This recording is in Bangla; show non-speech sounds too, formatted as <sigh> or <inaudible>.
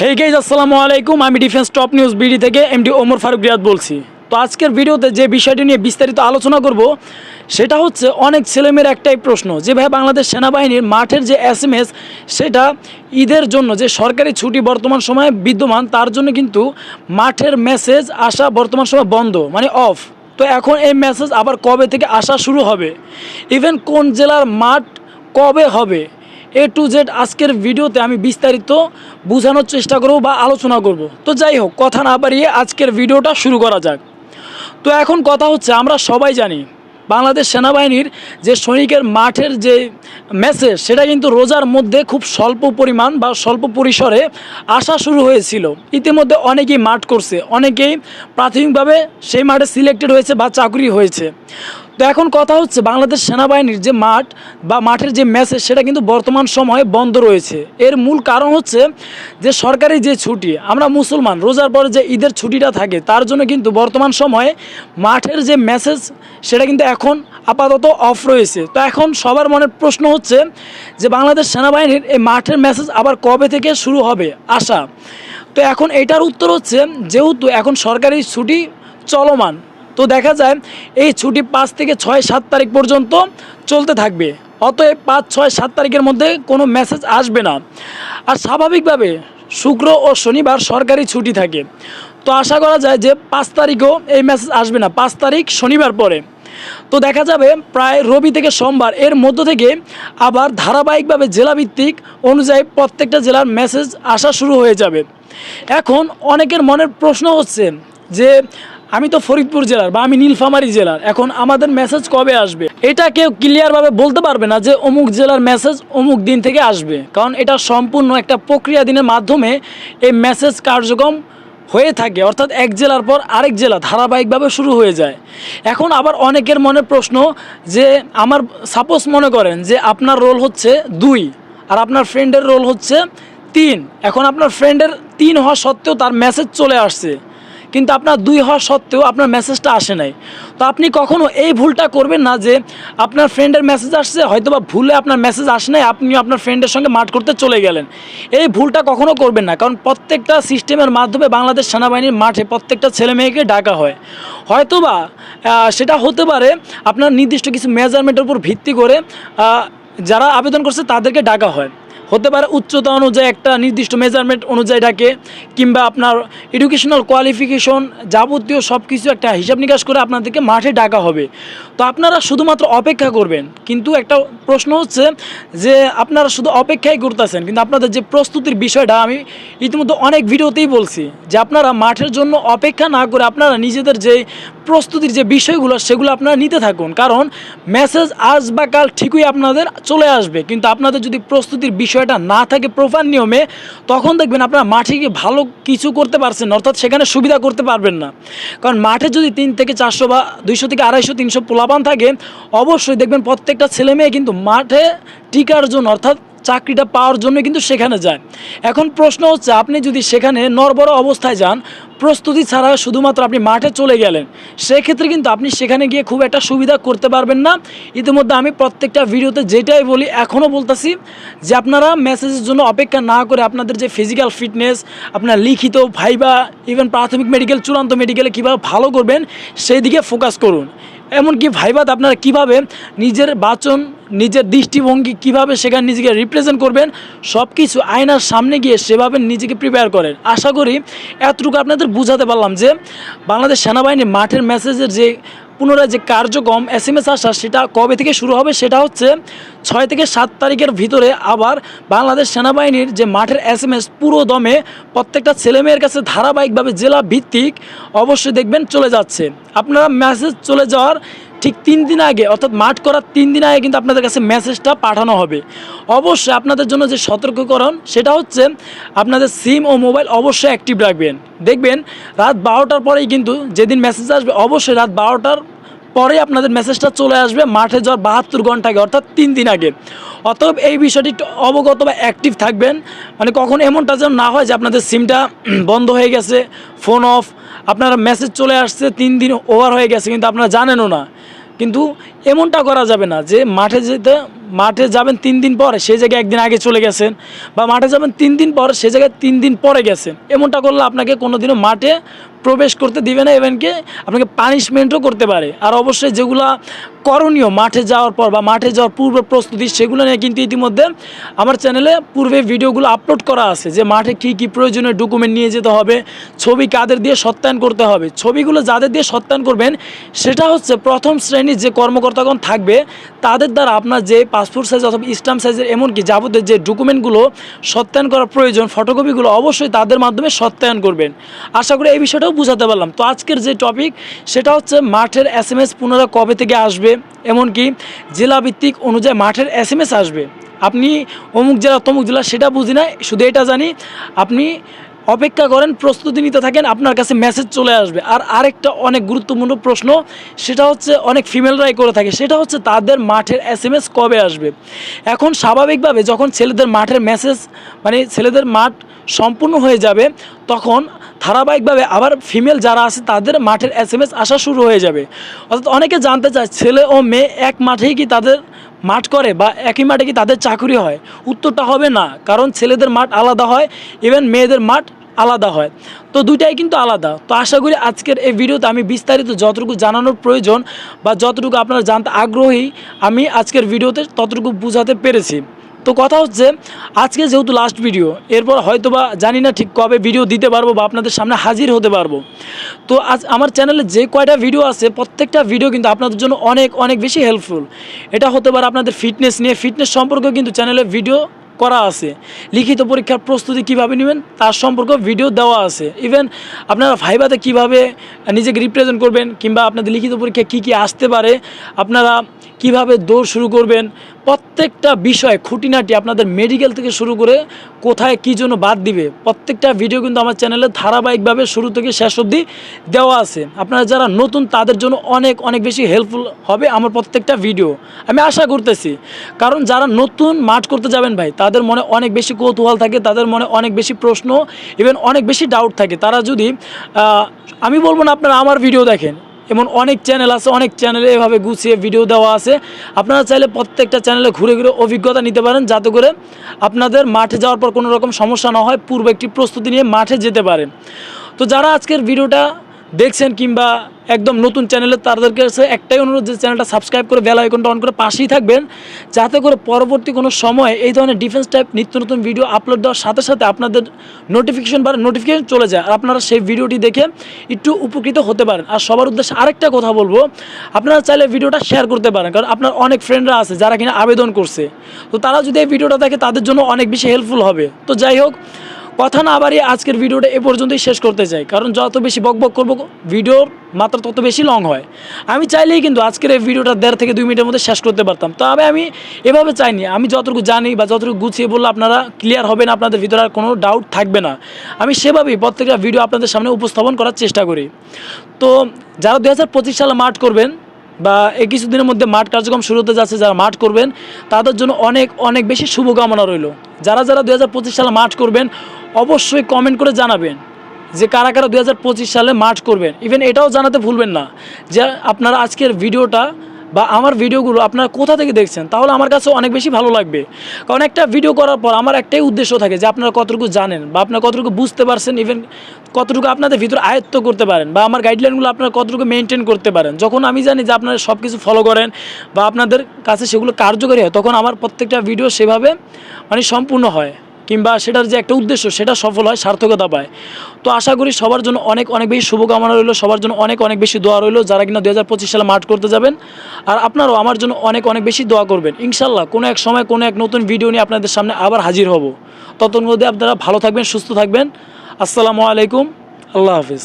হে গাইজ আসসালামু আলাইকুম। আমি ডিফেন্স টপ নিউজ বিডি থেকে এমডি ওমর ফারুক রিয়াদ বলছি। তো আজকের ভিডিওতে যে বিষয়টি নিয়ে বিস্তারিত আলোচনা করব, সেটা হচ্ছে অনেক ছেলেমেয়ের একটাই প্রশ্ন যে, ভাই, বাংলাদেশ সেনাবাহিনীর মাঠের যে এস সেটা ঈদের জন্য যে সরকারি ছুটি বর্তমান সময়ে বিদ্যমান, তার জন্য কিন্তু মাঠের মেসেজ আসা বর্তমান সময় বন্ধ মানে অফ তো এখন এই মেসেজ আবার কবে থেকে আসা শুরু হবে? ইভেন কোন জেলার মাঠ কবে হবে? এ টু জেড আজকের ভিডিওতে আমি বিস্তারিত বোঝানোর চেষ্টা করব বা আলোচনা করব। তো যাই হোক, কথা না বাড়িয়ে আজকের ভিডিওটা শুরু করা যাক। তো এখন কথা হচ্ছে, আমরা সবাই জানি বাংলাদেশ সেনাবাহিনীর যে সৈনিকের মাঠের যে মেসেজ সেটা কিন্তু রোজার মধ্যে খুব স্বল্প পরিমাণ বা স্বল্প পরিসরে আসা শুরু হয়েছিল। ইতিমধ্যে অনেকেই মাঠ করছে, অনেকেই প্রাথমিকভাবে সেই মাঠে সিলেক্টেড হয়েছে বা চাকরি হয়েছে। তো এখন কথা হচ্ছে বাংলাদেশ সেনাবাহিনীর যে মাঠ বা মাঠের যে মেসেজ সেটা কিন্তু বর্তমান সময়ে বন্ধ রয়েছে। এর মূল কারণ হচ্ছে যে সরকারি যে ছুটি, আমরা মুসলমান, রোজার পরে যে ঈদের ছুটিটা থাকে, তার জন্য কিন্তু বর্তমান সময়ে মাঠের যে মেসেজ সেটা কিন্তু এখন আপাতত অফ রয়েছে। তো এখন সবার মনের প্রশ্ন হচ্ছে যে বাংলাদেশ সেনাবাহিনীর এই মাঠের মেসেজ আবার কবে থেকে শুরু হবে? আসা তো এখন এটার উত্তর হচ্ছে, যেহেতু এখন সরকারি ছুটি চলমান তো দেখা যায় এই ছুটি পাঁচ থেকে ছয়, সাত তারিখ পর্যন্ত চলতে থাকবে। অতএব পাঁচ, ছয়, সাত তারিখের মধ্যে কোনো মেসেজ আসবে না। আর স্বাভাবিকভাবে শুক্র ও শনিবার সরকারি ছুটি থাকে। তো আশা করা যায় যে পাঁচ তারিখও এই মেসেজ আসবে না। পাঁচ তারিখ শনিবার পরে। তো দেখা যাবে প্রায় রবি থেকে সোমবার এর মধ্য থেকে আবার ধারাবাহিকভাবে জেলাভিত্তিক অনুযায়ী প্রত্যেকটা জেলার মেসেজ আসা শুরু হয়ে যাবে। এখন অনেকের মনের প্রশ্ন হচ্ছে যে আমি তো ফরিদপুর জেলার বা আমি নীলফামারী জেলার। এখন আমাদের মেসেজ কবে আসবে? এটা কেউ ক্লিয়ারভাবে বলতে পারবে না যে অমুক জেলার মেসেজ অমুক দিন থেকে আসবে। কারণ এটা সম্পূর্ণ একটা প্রক্রিয়া দিনের মাধ্যমে এই মেসেজ কার্যক্রম হয়ে থাকে। অর্থাৎ এক জেলার পর আরেক জেলা ধারাবাহিকভাবে শুরু হয়ে যায়। এখন আবার অনেকের মনে প্রশ্ন যে, আমার সাপোজ মনে করেন যে আপনার রোল হচ্ছে দুই আর আপনার ফ্রেন্ডের রোল হচ্ছে তিন। এখন আপনার ফ্রেন্ডের তিন হওয়া সত্ত্বেও তার মেসেজ চলে আসছে। কিন্তু আপনার দুই হওয়া সত্ত্বেও আপনার মেসেজটা আসে নাই। তো আপনি কখনো এই ভুলটা করবেন না যে আপনার ফ্রেন্ডের মেসেজ আসছে হয়তো বা ভুলে আপনার মেসেজ আসে নাই আপনি আপনার ফ্রেন্ডের সঙ্গে মাঠ করতে চলে গেলেন। এই ভুলটা কখনো করবেন না, কারণ প্রত্যেকটা সিস্টেমের মাধ্যমে বাংলাদেশ সেনাবাহিনীর মাঠে প্রত্যেকটা ছেলে মেয়েকে ডাকা হয়। হয়তোবা সেটা হতে পারে আপনার নির্দিষ্ট কিছু মেজারমেন্টের উপর ভিত্তি করে যারা আবেদন করছে তাদেরকে ডাকা হয়। হতে পারে উচ্চতা অনুযায়ী একটা নির্দিষ্ট মেজারমেন্ট অনুযায়ী ডাকে কিংবা আপনার এডুকেশনাল কোয়ালিফিকেশন যাবতীয় সব কিছু একটা হিসাব নিকাশ করে আপনাদেরকে মাঠে ডাকা হবে। তো আপনারা শুধুমাত্র অপেক্ষা করবেন, কিন্তু একটা প্রশ্ন হচ্ছে যে আপনারা শুধু অপেক্ষাই করতেছেন, কিন্তু আপনাদের যে প্রস্তুতির বিষয়টা আমি ইতিমধ্যে অনেক ভিডিওতেই বলছি, যে আপনারা মাঠের জন্য অপেক্ষা না করে আপনারা নিজেদের যে প্রস্তুতির যে বিষয়গুলো, সেগুলো আপনারা নিতে থাকুন। কারণ মেসেজ আজ বা কাল ঠিকই আপনাদের চলে আসবে, কিন্তু আপনাদের যদি প্রস্তুতির বিষয়টা না থাকে প্রপার নিয়মে, তখন দেখবেন আপনারা মাঠে গিয়ে ভালো কিছু করতে পারছেন অর্থাৎ সেখানে সুবিধা করতে পারবেন না। কারণ মাঠে যদি তিন থেকে চারশো বা দুইশো থেকে আড়াইশো, তিনশো পোলাপান থাকে, অবশ্যই দেখবেন প্রত্যেকটা ছেলে মেয়ে কিন্তু মাঠে টিকার জন্য, অর্থাৎ চাকরিটা পাওয়ার জন্য কিন্তু সেখানে যায়। এখন প্রশ্ন হচ্ছে, আপনি যদি সেখানে নরবর অবস্থায় যান, প্রস্তুতি ছাড়া শুধুমাত্র আপনি মাঠে চলে গেলেন, সেক্ষেত্রে কিন্তু আপনি সেখানে গিয়ে খুব একটা সুবিধা করতে পারবেন না। ইতিমধ্যে আমি প্রত্যেকটা ভিডিওতে যেটাই বলি, এখনও বলতেছি যে আপনারা মেসেজের জন্য অপেক্ষা না করে আপনাদের যে ফিজিক্যাল ফিটনেস আপনার লিখিত ভাইবা ইভেন প্রাথমিক মেডিকেল চূড়ান্ত মেডিকেলে কীভাবে ভালো করবেন, সেই দিকে ফোকাস করুন। এমনকি ভাইবাদ আপনারা কীভাবে নিজের বাচন নিজের দৃষ্টিভঙ্গি কীভাবে সেখানে নিজেকে রিপ্রেজেন্ট করবেন সব কিছু আয়নার সামনে গিয়ে সেভাবে নিজেকে প্রিপেয়ার করেন। আশা করি এতটুকু আপনাদের বুঝাতে পারলাম যে বাংলাদেশ সেনাবাহিনী মাঠের মেসেজের যে পুনরায় যে কার্যক্রম এস এম এস আসা, সেটা কবে থেকে শুরু হবে, সেটা হচ্ছে ছয় থেকে সাত তারিখের ভিতরে আবার বাংলাদেশ সেনাবাহিনীর যে মাঠের এস এম এস পুরো দমে প্রত্যেকটা ছেলেমেয়ের কাছে ধারাবাহিকভাবে জেলা ভিত্তিক অবশ্যই দেখবেন চলে যাচ্ছে। আপনারা মেসেজ চলে যাওয়ার ঠিক তিন দিন আগে, অর্থাৎ মাঠ করার তিন দিন আগে কিন্তু আপনাদের কাছে মেসেজটা পাঠানো হবে। অবশ্যই আপনাদের জন্য যে সতর্ককরণ, সেটা হচ্ছে আপনাদের সিম ও মোবাইল অবশ্যই অ্যাক্টিভ রাখবেন। দেখবেন, রাত বারোটার পরেই কিন্তু যেদিন মেসেজ আসবে, অবশ্যই রাত বারোটার পরে আপনাদের মেসেজটা চলে আসবে মাঠে যাওয়ার বাহাত্তর ঘণ্টা আগে, অর্থাৎ তিন দিন আগে। অতএব এই বিষয়টি অবগত বা অ্যাক্টিভ থাকবেন। মানে কখন এমনটা যেন না হয় যে আপনাদের সিমটা <clears throat> বন্ধ হয়ে গেছে ফোন অফ আপনারা মেসেজ চলে আসছে, তিন দিন ওভার হয়ে গেছে, কিন্তু আপনারা জানেনও না। কিন্তু এমনটা করা যাবে না যে মাঠে যেতে মাঠে যাবেন তিন দিন পরে সেই জায়গায় একদিন আগে চলে গেছেন, বা মাঠে যাবেন তিন দিন পর, সে জায়গায় তিন দিন পরে গেছেন। এমনটা করলে আপনাকে কোনোদিনও মাঠে প্রবেশ করতে দিবে না এভেনকে আপনাকে পানিশমেন্টও করতে পারে। আর অবশ্যই যেগুলা করণীয়, মাঠে যাওয়ার পর বা মাঠে যাওয়ার পূর্ব প্রস্তুতি, সেগুলো নিয়ে কিন্তু ইতিমধ্যে আমার চ্যানেলে পূর্বে ভিডিওগুলো আপলোড করা আছে, যে মাঠে কি কি প্রয়োজনীয় ডকুমেন্ট নিয়ে যেতে হবে, ছবি কাদের দিয়ে সত্যায়ন করতে হবে, ছবিগুলো যাদের দিয়ে সত্যায়ন করবেন, সেটা হচ্ছে প্রথম শ্রেণির যে কর্মকর্তাগণ থাকবে, তাদের দ্বারা আপনার যে পাসপোর্ট সাইজ অথবা স্টাম্প সাইজের এমনকি যাবতীয় যে ডকুমেন্টগুলো সত্যায়ন করা প্রয়োজন ফটোকপিগুলো অবশ্যই তাদের মাধ্যমে সত্যায়ন করবেন। আশা করি এই বিষয়টাও বুঝাতে পারলাম। তো আজকের যে টপিক সেটা হচ্ছে মাঠের এস এম এস পুনরায় কবে থেকে আসবে? এমনকি জেলাভিত্তিক অনুযায়ী মাঠের এস এম এস আসবে। আপনি অমুক জেলা, তমুক জেলা, সেটা বুঝি না শুধু এটা জানি। আপনি অপেক্ষা করেন, প্রস্তুতি নিতে থাকেন, আপনার কাছে মেসেজ চলে আসবে। আর আরেকটা অনেক গুরুত্বপূর্ণ প্রশ্ন, সেটা হচ্ছে অনেক ফিমেলরাই করে থাকে, সেটা হচ্ছে তাদের মাঠের এস এম এস কবে আসবে? এখন স্বাভাবিকভাবে যখন ছেলেদের মাঠের মেসেজ মানে ছেলেদের মাঠ সম্পূর্ণ হয়ে যাবে, তখন ধারাবাহিকভাবে আবার ফিমেল যারা আছে, তাদের মাঠের এস এম এস আসা শুরু হয়ে যাবে। অর্থাৎ অনেকে জানতে চায়, ছেলে ও মেয়ে এক মাঠেই কি তাদের মাঠ করে বা একই মাঠে কি তাদের চাকরি হয়? উত্তরটা হবে না, কারণ ছেলেদের মাঠ আলাদা হয় ইভেন মেয়েদের মাঠ আলাদা হয়। তো দুইটাই কিন্তু আলাদা। তো আশা করি আজকের এই ভিডিওতে আমি বিস্তারিত যতটুকু জানানোর প্রয়োজন বা যতটুকু আপনারা জানতে আগ্রহী, আমি আজকের ভিডিওতে ততটুকু বোঝাতে পেরেছি। তো কথা হচ্ছে, আজকে যেহেতু লাস্ট ভিডিও এরপর হয়তো বা জানি না ঠিক কবে ভিডিও দিতে পারব বা আপনাদের সামনে হাজির হতে পারব। তো আজ আমার চ্যানেলে যে কয়টা ভিডিও আছে, প্রত্যেকটা ভিডিও কিন্তু আপনাদের জন্য অনেক অনেক বেশি হেল্পফুল এটা হতে পারে আপনাদের ফিটনেস নিয়ে। ফিটনেস সম্পর্কেও কিন্তু চ্যানেলে ভিডিও করা আছে। লিখিত পরীক্ষার প্রস্তুতি কীভাবে নেবেন, তার সম্পর্কে ভিডিও দেওয়া আছে। ইভেন আপনারা ভাইবাতে কীভাবে নিজেকে রিপ্রেজেন্ট করবেন, কিংবা আপনাদের লিখিত পরীক্ষা কি কি আসতে পারে, আপনারা কীভাবে দৌড় শুরু করবেন প্রত্যেকটা বিষয়, খুঁটিনাটি আপনাদের মেডিকেল থেকে শুরু করে কোথায় কী জন্য বাদ দিবে, প্রত্যেকটা ভিডিও কিন্তু আমার চ্যানেলে ধারাবাহিকভাবে শুরু থেকে শেষ অবধি দেওয়া আছে। আপনারা যারা নতুন, তাদের জন্য অনেক অনেক বেশি হেল্পফুল হবে আমার প্রত্যেকটা ভিডিও আমি আশা করতেছি, কারণ যারা নতুন মাঠ করতে যাবেন ভাই, তাদের মনে অনেক বেশি কৌতূহল থাকে, তাদের মনে অনেক বেশি প্রশ্ন ইভেন অনেক বেশি ডাউট থাকে। তারা যদি আমি বলব না আপনারা আমার ভিডিও দেখেন এমন অনেক চ্যানেল আছে, অনেক চ্যানেলে এভাবে গুছিয়ে ভিডিও দেওয়া আছে। আপনারা চাইলে প্রত্যেকটা চ্যানেলে ঘুরে ঘুরে অভিজ্ঞতা নিতে পারেন, যাতে করে আপনাদের মাঠে যাওয়ার পর কোনো রকম সমস্যা না হয়, পূর্ব একটি প্রস্তুতি নিয়ে মাঠে যেতে পারেন। তো যারা আজকের ভিডিওটা দেখছেন কিংবা একদম নতুন চ্যানেলে তাদের কাছে একটাই অনুরোধ যে চ্যানেলটা সাবস্ক্রাইব করে বেল আইকনটা অন করে পাশেই থাকবেন, যাতে করে পরবর্তী কোনো সময় এই ধরনের ডিফেন্স টাইপ নিত্য নতুন ভিডিও আপলোড দেওয়ার সাথে সাথে আপনাদের নোটিফিকেশন বা নোটিফিকেশন চলে যায়। আর আপনারা সেই ভিডিওটি দেখে একটু উপকৃত হতে পারেন। আর সবার উদ্দেশ্যে আরেকটা কথা বলব, আপনারা চাইলে ভিডিওটা শেয়ার করতে পারেন, কারণ আপনার অনেক ফ্রেন্ডরা আছে যারা কিনা আবেদন করছে। তো তারা যদি এই ভিডিওটা দেখে তাদের জন্য অনেক বেশি হেল্পফুল হবে। তো যাই হোক কথা না বাড়িয়ে আজকের ভিডিওটা এ পর্যন্তই শেষ করতে চাই। কারণ যত বেশি বকবক করব, ভিডিওর মাত্রা তত বেশি লং হয়। আমি চাইলেই কিন্তু আজকের এই ভিডিওটা দেড় থেকে দুই মিনিটের মধ্যে শেষ করতে পারতাম। তবে আমি এভাবে চাইনি। আমি যতটুকু জানি বা যতটুকু গুছিয়ে বললে আপনারা ক্লিয়ার হবে না, আপনাদের ভিতরে আর কোনো ডাউট থাকবে না। আমি সেভাবেই প্রত্যেকটা ভিডিও আপনাদের সামনে উপস্থাপন করার চেষ্টা করি। তো যারা দু হাজার পঁচিশ সালে মাঠ করবেন বা এই কিছুদিনের মধ্যে মাঠ কার্যক্রম শুরু হতে যাচ্ছে, যারা মাঠ করবেন, তাদের জন্য অনেক অনেক বেশি শুভকামনা রইল। যারা যারা দু হাজার পঁচিশ সালে মাঠ করবেন অবশ্যই কমেন্ট করে জানাবেন যে কারা কারা দু হাজার পঁচিশ সালে মার্চ করবেন। ইভেন এটাও জানাতে ভুলবেন না যে আপনারা আজকের ভিডিওটা বা আমার ভিডিওগুলো আপনারা কোথা থেকে দেখছেন, তাহলে আমার কাছে অনেক বেশি ভালো লাগবে। কারণ একটা ভিডিও করার পর আমার একটাই উদ্দেশ্য থাকে যে আপনারা কতটুকু জানেন বা আপনারা কতটুকু বুঝতে পারছেন ইভেন কতটুকু আপনাদের ভিতরে আয়ত্ত করতে পারেন বা আমার গাইডলাইনগুলো আপনারা কতটুকু মেনটেন করতে পারেন। যখন আমি জানি যে আপনারা সব কিছু ফলো করেন বা আপনাদের কাছে সেগুলো কার্যকরী হয়, তখন আমার প্রত্যেকটা ভিডিও সেভাবে মানে সম্পূর্ণ হয়। কিংবা সেটার যে একটা উদ্দেশ্য, সেটা সফল হয়, সার্থকতা পায়। তো আশা করি সবার জন্য অনেক অনেক বেশি শুভকামনা রইল, সবার জন্য অনেক অনেক বেশি দোয়া রইল, যারা কিনা দু হাজার পঁচিশ সালে মাঠ করতে যাবেন। আর আপনারাও আমার জন্য অনেক অনেক বেশি দোয়া করবেন। ইনশাল্লাহ কোনো এক সময় কোনো এক নতুন ভিডিও নিয়ে আপনাদের সামনে আবার হাজির হব। ততক্ষণ মধ্যে আপনারা ভালো থাকবেন, সুস্থ থাকবেন। আসসালামু আলাইকুম, আল্লাহ হাফিজ।